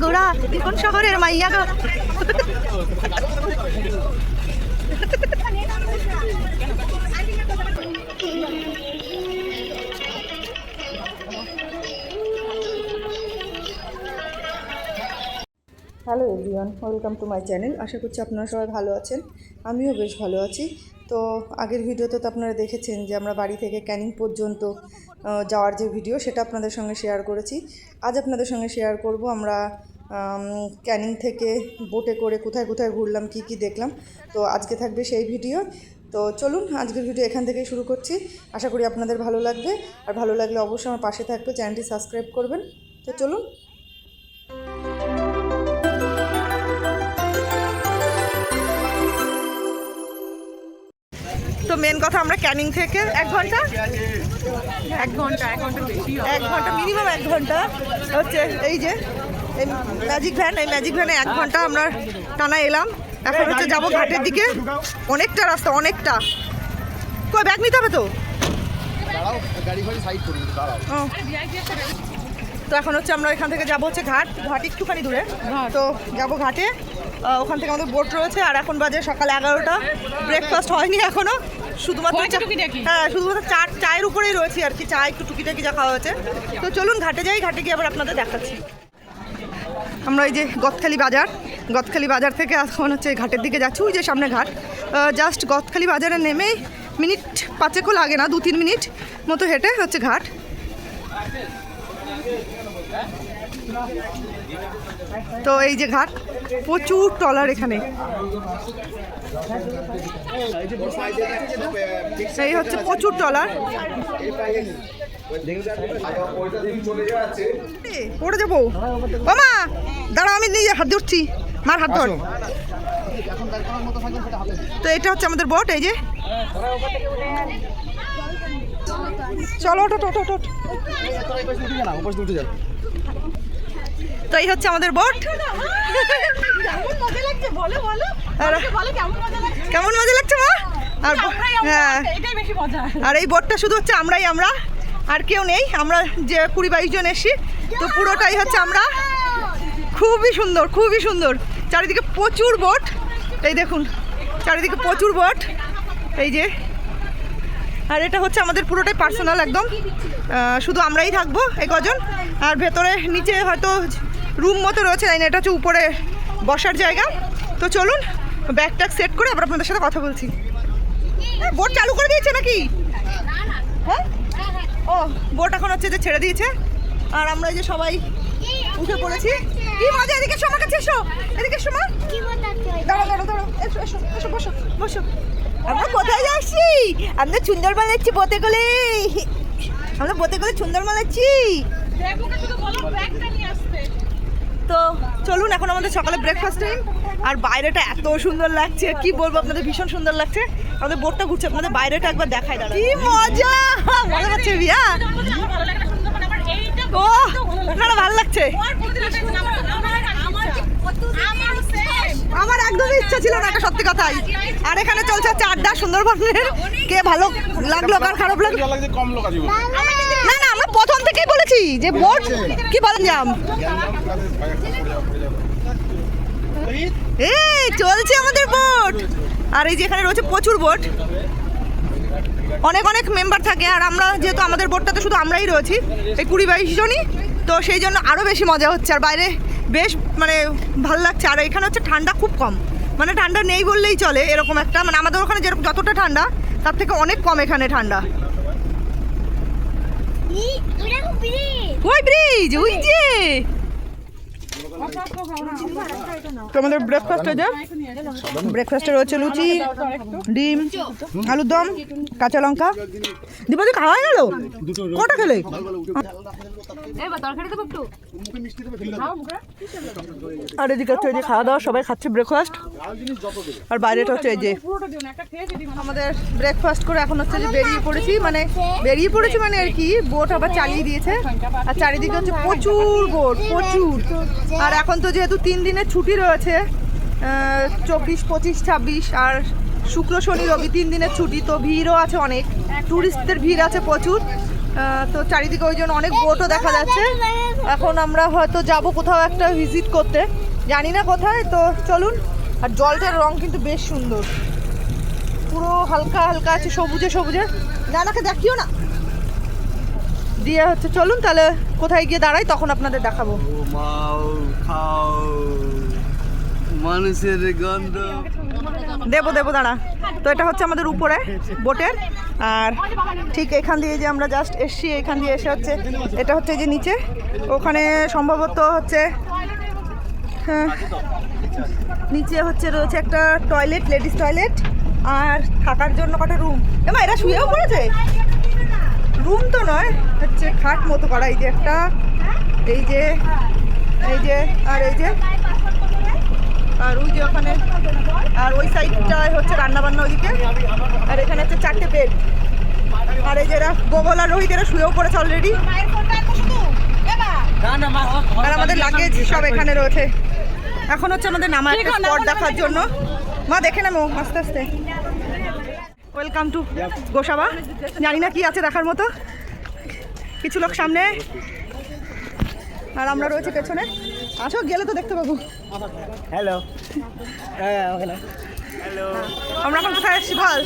গোড়া কোন শহরের মাইয়া গো? Hello everyone, welcome to my channel. আশা করছি আপনারা সবাই ভালো আছেন। আমিও বেশ ভালো আছি। তো আগের ভিডিওতে তো আপনারা দেখেছেন যে আমরা বাড়ি থেকে ক্যানিং পর্যন্ত যাওয়ার যে ভিডিও, সেটা আপনাদের সঙ্গে শেয়ার করেছি। আজ আপনাদের সঙ্গে শেয়ার করব আমরা ক্যানিং থেকে বোটে করে কোথায় কোথায় ঘুরলাম, কি কি দেখলাম। তো আজকে থাকবে সেই ভিডিও। তো চলুন আজকের ভিডিও এখান থেকেই শুরু করছি। আশা করি আপনাদের ভালো লাগবে। আর ভালো লাগলে অবশ্যই আমার পাশে থাকবে, চ্যানেলটি সাবস্ক্রাইব করবেন। তো চলুন। মেন কথা আমরা ক্যানিং থেকে এক ঘণ্টা? এক ঘণ্টা এক ঘণ্টা বেশি এক ঘণ্টা মিনিমাম এক ঘণ্টা হচ্ছে এই যে এই ম্যাজিক ভ্যান এই ম্যাজিক ভ্যানে এক ঘণ্টা আমরা টানা এলাম। এখন হচ্ছে যাব ঘাটের দিকে। অনেকটা রাস্তা অনেকটা। কই ব্যাগ নিতে হবে তো? দাঁড়াও গাড়ি সাইড করুন দাঁড়াও। ও। তো এখন হচ্ছে আমরা এখান থেকে যাব হচ্ছে ঘাট। ঘাট একটুখানি দূরে। তো যাব ঘাটে। ওখান থেকে আমাদের বোট রয়েছে। আর এখন বাজে সকাল এগারোটা। ব্রেকফাস্ট হয়নি এখনও। শুধুমাত্র হ্যাঁ শুধুমাত্র চা চায়ের উপরেই রয়েছে আর কি। চা একটু টুকিটাকি যা খাওয়া হয়েছে। তো চলুন ঘাটে যাই। ঘাটে গিয়ে আবার আপনাদের দেখাচ্ছি। আমরা এই যে গদখালি বাজার। বাজার থেকে এখন হচ্ছে ঘাটের দিকে যাচ্ছি। ওই যে সামনে ঘাট। জাস্ট বাজারে নেমেই মিনিট পাঁচেকও লাগে না দু তিন মিনিট মতো হেঁটে হচ্ছে ঘাট। তো এই যে ঘাট, প্রচুর টলার এখানে। এই হচ্ছে প্রচুর টলার পড়ে যাব। মা দাঁড়াও আমি নিজে হাত ধরছি। মার হাত ধর। তো এটা হচ্ছে আমাদের বট এই যে। চলো ওটো ওটো ওটো তো এই হচ্ছে আমাদের বট কেমন মজা লাগছে মা? আর হ্যাঁ। আর এই বোটটা শুধু হচ্ছে আমরাই আমরা আর কেউ নেই। আমরা যে কুড়ি বাইশ জন এসছি তো পুরোটাই হচ্ছে আমরা। খুবই সুন্দর খুবই সুন্দর। চারিদিকে প্রচুর বোট এই দেখুন চারিদিকে প্রচুর বোট এই যে আর এটা হচ্ছে আমাদের পুরোটাই পার্সোনাল একদম। শুধু আমরাই থাকব, এই কজন। আর ভেতরে, নিচে হয়তো রুম মতো রয়েছে তাই না, এটা হচ্ছে উপরে বসার জায়গা। তো চলুন ব্যাগ ট্যাগ সেট করে আবার আপনাদের সাথে কথা বলছি। বোট চালু করে দিয়েছে নাকি? হ্যাঁ? ও বোট এখন হচ্ছে যে ছেড়ে দিয়েছে। আর আমরা যে সবাই উঠে পড়েছি। কি মজা, এদিকে আমার কাছে এসো। এদিকে এসো, মা। দাঁড়াও দাঁড়াও দাঁড়াও। এসো এসো এসো, বসো বসো। আমরা কোথায় যাচ্ছি? আমরা সুন্দর বানাচ্ছি বোতে গেলে। আমরা বোতে গেলে সুন্দর বানাচ্ছি দেবুকে শুধু বলো ব্যাগটা নিয়ে আসতে। তো চলুন এখন আমাদের সকালে ব্রেকফাস্ট টাইম আর বাইরেটা এত সুন্দর লাগছে। কি বলব আপনাদের ভীষণ সুন্দর লাগছে। আমাদের বোটটা ঘুরছে আপনাদের বাইরেটা একবার দেখাই দাঁড়া কি মজা! মজা হচ্ছে রিয়া আমার ভালো লাগে আমার এইটা ও ওখানে ভালো লাগছে। আমার একদমই ইচ্ছা ছিল না এটা সত্যি কথাই। আর এখানে চলছে আড্ডা সুন্দরবনের। কে ভালো লাগল কার খারাপ লাগল? কম লোক আছে না না আমরা প্রথম থেকেই বলেছি যে বোট কি বলেন জাম? এই চলছে আমাদের বোট আর এই যে এখানে রয়েছে প্রচুর বোট অনেক অনেক মেম্বার থাকে আর আমরা যেহেতু আমাদের বোটটাতে শুধু আমরাই রয়েছি এই কুড়ি বাইশ জনই তো সেই জন্য আরও বেশি মজা হচ্ছে। আর বাইরে বেশ মানে ভালো লাগছে। আর এখানে হচ্ছে ঠান্ডা খুব কম। মানে ঠান্ডা নেই বললেই চলে এরকম একটা। মানে আমাদের ওখানে যেরকম যতটা ঠান্ডা তার থেকে অনেক কম এখানে ঠান্ডা। ওই ব্রিজ ওই যে। তো আমাদের ব্রেকফাস্ট যায় ব্রেকফাস্টে রয়েছে লুচি, ডিম, আলুর দম, কাঁচা লঙ্কা। দীপাদি খাওয়া গেল? কটা খেলে? আর এদিকে হচ্ছে যে খাওয়া দাওয়া, সবাই খাচ্ছে ব্রেকফাস্ট আর বাইরেটা হচ্ছে এই যে আমাদের ব্রেকফাস্ট করে এখন হচ্ছে যে বেরিয়ে পড়েছি মানে বেরিয়ে পড়েছি মানে আর কি বোট আবার চালিয়ে দিয়েছে। আর চারিদিকে হচ্ছে প্রচুর বোট প্রচুর। আর এখন তো যেহেতু তিন দিনের ছুটি রয়েছে চব্বিশ, পঁচিশ, ছাব্বিশ, আর শুক্র, শনি, রবি তিন দিনের ছুটি, তো ভিড়ও আছে অনেক। ট্যুরিস্টদের ভিড় আছে প্রচুর তো চারিদিকে ওই জন্য অনেক বোটও দেখা যাচ্ছে। এখন আমরা হয়তো যাব কোথাও একটা ভিজিট করতে, জানি না কোথায়, তো চলুন। আর জলটার রং কিন্তু বেশ সুন্দর। পুরো হালকা হালকা আছে, সবুজে সবুজে। জানাকে দেখিও না। দিয়ে হচ্ছে চলুন তাহলে কোথায় গিয়ে দাঁড়াই তখন আপনাদের দেখাবো। মানুষের গন্ধ। দেবো দেবো দাঁড়া। তো এটা হচ্ছে আমাদের উপরে বোটের। আর ঠিক এখান দিয়ে যে আমরা জাস্ট এসছি এখান দিয়ে এসে হচ্ছে এটা হচ্ছে যে নিচে। ওখানে সম্ভবত হচ্ছে হ্যাঁ, নিচে হচ্ছে রয়েছে একটা টয়লেট লেডিস টয়লেট আর থাকার জন্য কটা রুম এমা এরা শুয়েও পড়েছে? রুম তো নয় হচ্ছে খাট মতো করা এই যে একটা এই যে এই যে আর এই যে আর ওই যে ওখানে আর ওই সাইডটায় হচ্ছে রান্না বান্না ওইদিকে আর এখানে হচ্ছে চারটে বেড আর এই যে এরা গোগল আর রোহিত এরা শুয়েও পড়েছে অলরেডি আর আমাদের লাগেজ সব এখানে রয়েছে। এখন হচ্ছে আমাদের নামা একটা স্পট দেখার জন্য। মা দেখে নামো আস্তে আস্তে। ওয়েলকাম টু গোসাবা জানি না কি আছে দেখার মতো। কিছু লোক সামনে। আর আমরা রয়েছে পেছনে। আসো গেলে তো দেখতে পাবো। হ্যালো হ্যাঁ হ্যালো আমরা এখন কোথায় এসেছি বল?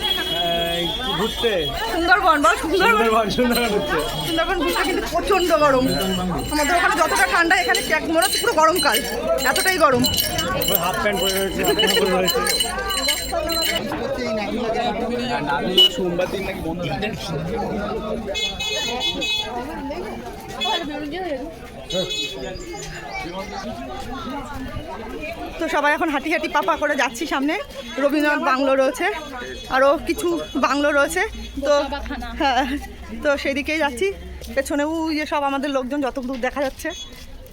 ঘুরতে। সুন্দরবন বল সুন্দরবন। সুন্দরবন সুন্দরবন ঘুরতে। কিন্তু প্রচণ্ড গরম। আমাদের ওখানে যতটা ঠান্ডা এখানে মনে হচ্ছে পুরো গরমকাল। এতটাই গরম। হাফ প্যান্ট পরে তো সবাই এখন হাঁটি হাঁটি পাপা করে যাচ্ছি সামনে। রবীন্দ্রনাথ বাংলো রয়েছে আরও কিছু বাংলো রয়েছে। তো হ্যাঁ তো সেই দিকেই যাচ্ছি। পেছনে ওই যে সব আমাদের লোকজন যত দূর দেখা যাচ্ছে।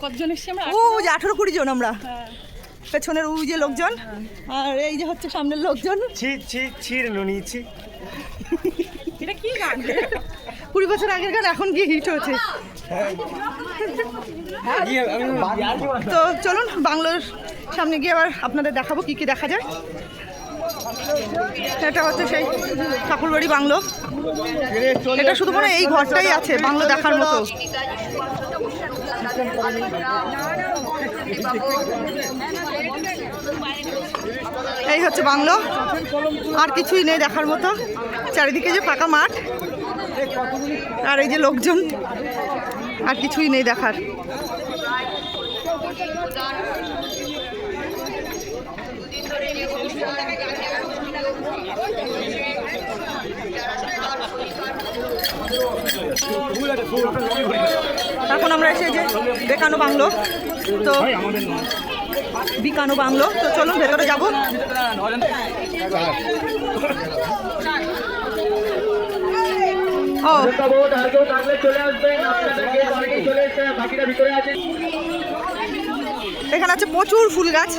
কতজন এসছি আমরা? ও যে আঠেরো কুড়ি জন আমরা। পেছনের ওই যে লোকজন আর এই যে হচ্ছে সামনের লোকজন। ছি ছি ছির নুনিছি এটা কি গান? কুড়ি বছর আগের গান এখন গিয়ে হিট হয়েছে। তো চলুন বাংলোর সামনে গিয়ে আবার আপনাদের দেখাবো কি কি দেখা যায়। এটা হচ্ছে সেই ঠাকুরবাড়ি বাংলো। এটা শুধু মনে হয় এই ঘরটাই আছে বাংলো দেখার মতো। এই হচ্ছে বাংলো। আর কিছুই নেই দেখার মতো। চারিদিকে যে ফাঁকা মাঠ। আর এই যে লোকজন। আর কিছুই নেই দেখার। এখন আমরা এসে যে বেকানো বাংলো, তো বিকানো বাংলো, তো চলুন ভেতরে যাব। ও। এখানে আছে প্রচুর ফুল গাছ।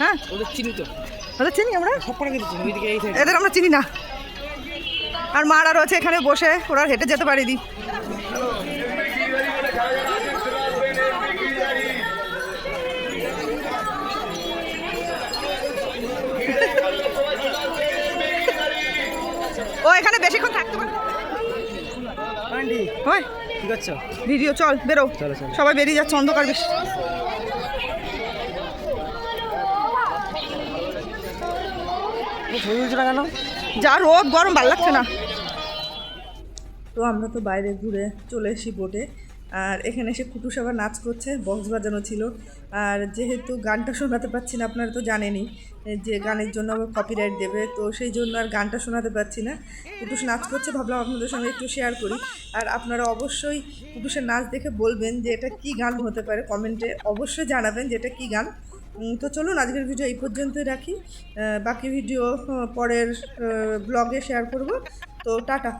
হ্যাঁ? ওদের চিনি তো। ওদের চিনি আমরা? এদের আমরা চিনি না। আর মারা রয়েছে এখানে বসে ওরা হেঁটে যেতে পারিনি। ও এখানে বেশিক্ষণ থাকতে পারে না। আন্টি ওই কি করছ? ভিডিও চল বেরো। চলো, চলো। সবাই বেরিয়ে যাচ্ছে অন্ধকার বেশি কেন? যা রোদ গরম ভালো লাগছে না। তো আমরা তো বাইরে ঘুরে চলে এসি বোটে। আর এখানে এসে কুটু সবার নাচ করছে বক্স বাজানো ছিল। আর যেহেতু গানটা শোনাতে পারছি না আপনারা তো জানেনই যে গানের জন্য আবার কপিরাইট দেবে। তো সেই জন্য আর গানটা শোনাতে পারছি না। কুটুস নাচ করছে ভাবলাম আপনাদের সঙ্গে একটু শেয়ার করি। আর আপনারা অবশ্যই কুটুসের নাচ দেখে বলবেন যে এটা কী গান হতে পারে। কমেন্টে অবশ্যই জানাবেন যে এটা কী গান। তো চলুন, আজকের ভিডিও এই পর্যন্তই রাখি। বাকি ভিডিও পরের ব্লগে শেয়ার করব। তো টাটা।